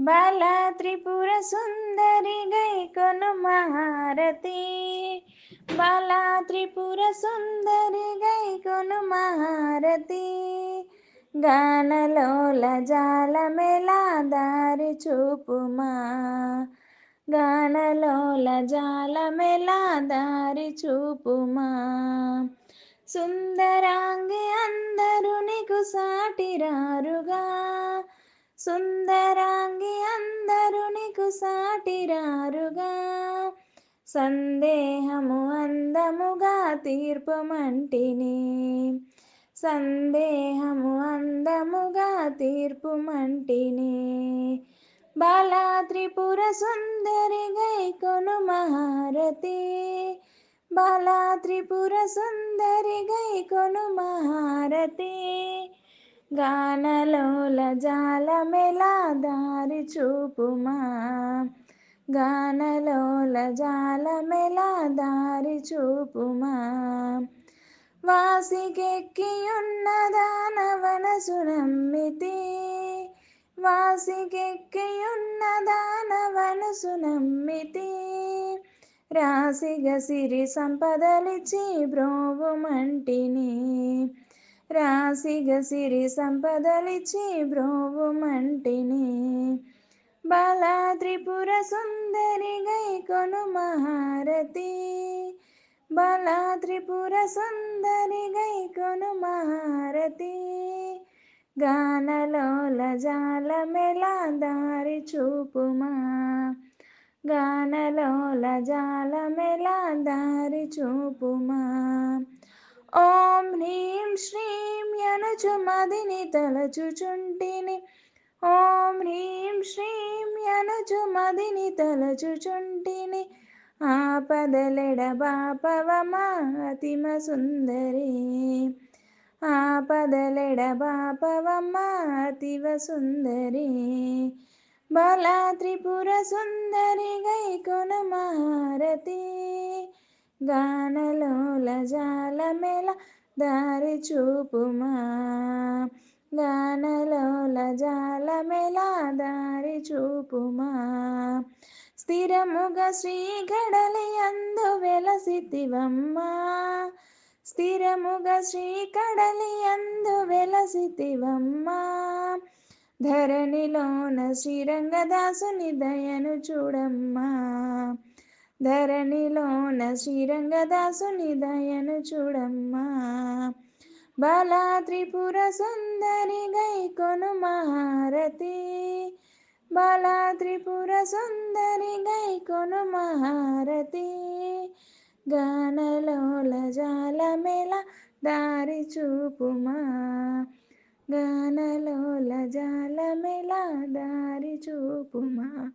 బాల త్రిపుర సుందరి గై కొను మహారతి. బాల త్రిపుర సుందరి గై కొను మహారతి. గానలోల జాలమెలా దారి చూపుమా. గానలోల జాలమెలా దారి చూపుమా. సుందరాంగి అందరు నీకు సాటిరారుగా. సుందరాంగి సాటిరారుగా. సందేహము అందముగా తీర్పుమంటిని. సందేహము అందముగా తీర్పుమంటిని. బాలా త్రిపుర సుందరి గైకొను మహారతి బాలా త్రిపుర సుందరి గైకొను మహారతి గానలోల జాలమెలా దారి చూపుమా? గానలోల జాలమెలా దారి చూపుమా? వాసికెక్కియున్న దానవనసు నమ్మితి వాసికెక్కియున్న దానవనసు నమ్మితి రాసిగ సిరి సంపదలిచి బ్రోవుమంటిని. రాసిగ సిరి సంపదలిచి బ్రోవుమంటిని బాల త్రిపుర సుందరి గై కొను మహారతి. బాల త్రిపుర సుందరి గై కొను మహారతి. గానలోల జాలమెలా దారి చూపుమా. గానలోల జాలమెలా దారి చూపుమా. ఓం హ్రీం శ్రీం యనుచు మదిని తలచుచుంటిని. ఓం హ్రీం శ్రీం యనుచు మదిని తలచుచుంటిని. ఆపదలెడ బాపవమా అతిమ సుందరి. ఆపదలెడ బాపవమా అతివ సుందరి. బాలా త్రిపుర సుందరి గైకొన మహారతి గానలోల మెల దారి చూపుమా. గానలోల జాలమెల దారి చూపుమా. స్థిరముగ శ్రీగడలి అందు వెలసితివమ్మా. స్థిరముగ శ్రీకడలి అందు వెలసితివమ్మా. ధరణిలోన శ్రీరంగదాసుని దయను చూడమ్మా. ధరణిలోన శ్రీరంగదాసుని దయను చూడమ్మా. బాలా త్రిపుర సుందరి గైకొను మహారతి బాలా త్రిపుర సుందరి గైకొను మహారతి గానలోల జాలమెల దారి చూపుమా. గానలోల జాలమెల దారి చూపుమా.